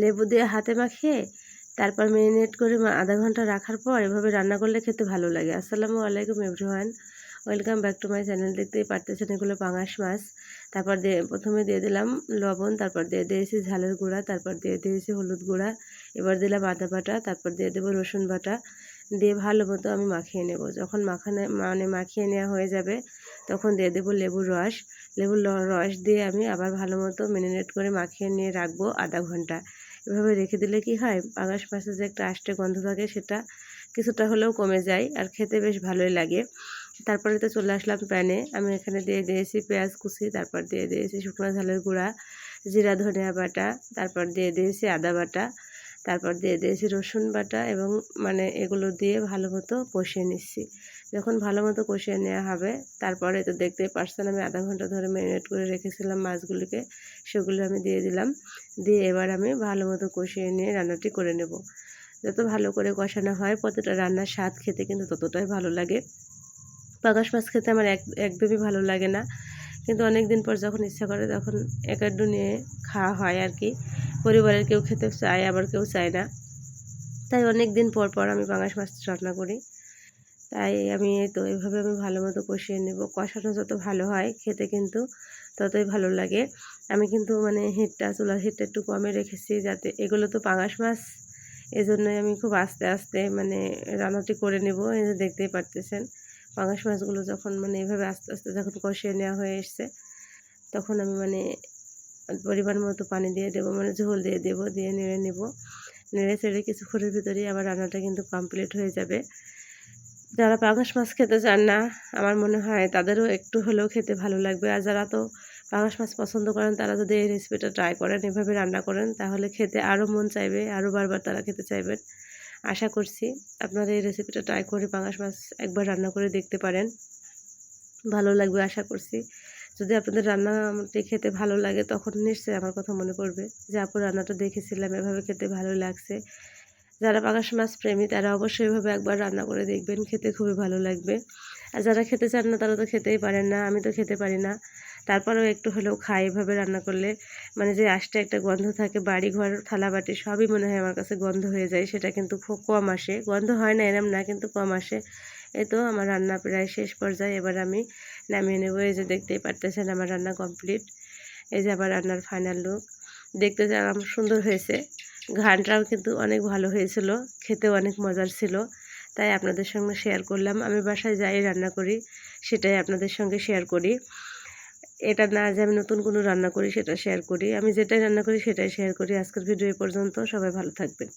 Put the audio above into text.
লেবু দিয়ে হাতে মাখিয়ে, তারপর ম্যারিনেট করে আধা ঘণ্টা রাখার পর এভাবে রান্না করলে খেতে ভালো লাগে। আসসালামু আলাইকুম everyone welcome back to my channel দেখতেই পারতেছেন এগুলো পাঙাশ মাছ। তারপর দিয়ে প্রথমে দিয়ে দিলাম লবণ, তারপর দিয়ে দিয়েছি ঝালের গুঁড়া, তারপর দিয়ে দিয়েছি হলুদ গুঁড়া। এবার দিলাম আদা বাটা, তারপর দিয়ে দেবো রসুন বাটা। দিয়ে ভালো মতো আমি মাখিয়ে নেব। যখন মাখানে মানে মাখিয়ে নেওয়া হয়ে যাবে, তখন দিয়ে দেবো লেবুর রস। লেবুর রস দিয়ে আমি আবার ভালো মতো ম্যারিনেট করে মাখিয়ে নিয়ে রাখব আধা ঘণ্টা। এভাবে রেখে দিলে কি হয়? পাঙাশ পাশে যে একটা আষ্টে গন্ধ থাকে সেটা কিছুটা হলেও কমে যায় আর খেতে বেশ ভালোই লাগে। তারপরে তো চলে আসলাম প্যানে আমি এখানে দিয়ে দিয়েছি পেঁয়াজ কুচি, তারপর দিয়ে দিয়েছি শুকনো ঝালের গুঁড়া, জিরা ধনিয়া বাটা, তারপর দিয়ে দিয়েছি আদা বাটা। তারপর দিয়ে দিয়েছি রসুন বাটা এবং মানে এগুলো দিয়ে ভালো মতো কষিয়ে নিচ্ছি। যখন ভালো মতো কষিয়ে নেওয়া হবে, তারপরে তো দেখতেই পারছেন আমি আধা ঘণ্টা ধরে ম্যারিনেট করে রেখেছিলাম মাছগুলিকে, সেগুলো আমি দিয়ে দিলাম। দিয়ে এবার আমি ভালো মতো কষিয়ে নিয়ে রান্নাটি করে নেব। যত ভালো করে কষানো হয়, প্রতিটা রান্নার স্বাদ খেতে কিন্তু ততটাই ভালো লাগে। পাঙাশ মাছ খেতে আমার এক, একদমই ভালো লাগে না। কিন্তু অনেক দিন পর যখন ইচ্ছা করে তখন একাড্ডু নিয়ে খাওয়া হয় আর কি। পরিবারের কেউ খেতে চায়, আবার কেউ চায় না। তাই অনেক দিন পর পর আমি পাঙাশ মাছ রান্না করি। তাই আমি এই তো এইভাবে আমি ভালো মতো কষিয়ে নেব। কষানো যত ভালো হয়, খেতে কিন্তু ততই ভালো লাগে। আমি কিন্তু মানে হিটটা, চুলার হিটটা একটু কমে রেখেছি যাতে এগুলো তো পাঙাশ মাছ। এজন্যই আমি খুব আস্তে আস্তে মানে রান্নাটি করে নেব, এই যে দেখতেই পারতেছেন। পাঙাশ মাছগুলো যখন মানে এভাবে আস্তে আস্তে যখন কষিয়ে নেওয়া হয়ে এসছে, তখন আমি মানে পরিমাণ মতো পানি দিয়ে দেবো মানে ঝোল দিয়ে দেবো, দিয়ে নেড়ে নেব। নেড়ে চেড়ে কিছুক্ষণের ভিতরেই আবার রান্নাটা কিন্তু কমপ্লিট হয়ে যাবে। যারা পাঙাশ মাছ খেতে চান না, আমার মনে হয় তাদেরও একটু হলেও খেতে ভালো লাগবে। আর যারা তো পাঙাশ মাছ পছন্দ করেন, তারা যদি এই রেসিপিটা ট্রাই করেন, এভাবে রান্না করেন, তাহলে খেতে আরও মন চাইবে, আরও বারবার তারা খেতে চাইবেন। আশা করছি আপনারা এই রেসিপিটা ট্রাই করে পাঙাশ মাছ একবার রান্না করে দেখতে পারেন। ভালো লাগবে আশা করছি। যদি আপনাদের রান্নাটি খেতে ভালো লাগে, তখন নিশ্চয়ই আমার কথা মনে পড়বে যে আপু রান্নাটা দেখেছিলাম, এভাবে খেতে ভালো লাগছে। যারা পাঙাশ মাছ প্রেমী, তারা অবশ্যই এভাবে একবার রান্না করে দেখবেন, খেতে খুবই ভালো লাগবে। আর যারা খেতে চান না, তারা তো খেতেই পারেন না, আমি তো খেতে পারি না। তারপরেও একটু হলেও খাই এভাবে রান্না করলে মানে যে আষ্টে একটা গন্ধ থাকে বাড়ি ঘর থালা বাটি সবই মনে হয় আমার কাছে গন্ধ হয়ে যায়, সেটা কিন্তু খুব কম আসে। গন্ধ হয় না, এরম না, কিন্তু কম আসে। এই তো আমার রান্না প্রায় শেষ পর্যায়ে। এবার আমি নামিয়ে নেব। এই যে দেখতেই পারতেছেন আমার রান্না কমপ্লিট। এই যে আমার রান্নার ফাইনাল লুক। দেখতে যা আমার সুন্দর হয়েছে। ঘানটাও কিন্তু অনেক ভালো হয়েছিল। খেতেও অনেক মজার ছিল। তাই আপনাদের সঙ্গে শেয়ার করলাম। আমি বাসায় যাই রান্না করি, সেটাই আপনাদের সঙ্গে শেয়ার করি। এটা না যে আমি নতুন কোনো রান্না করি, সেটা শেয়ার করি। আমি যেটাই রান্না করি, সেটাই শেয়ার করি। আজকের ভিডিও এ পর্যন্ত। সবাই ভালো থাকবেন।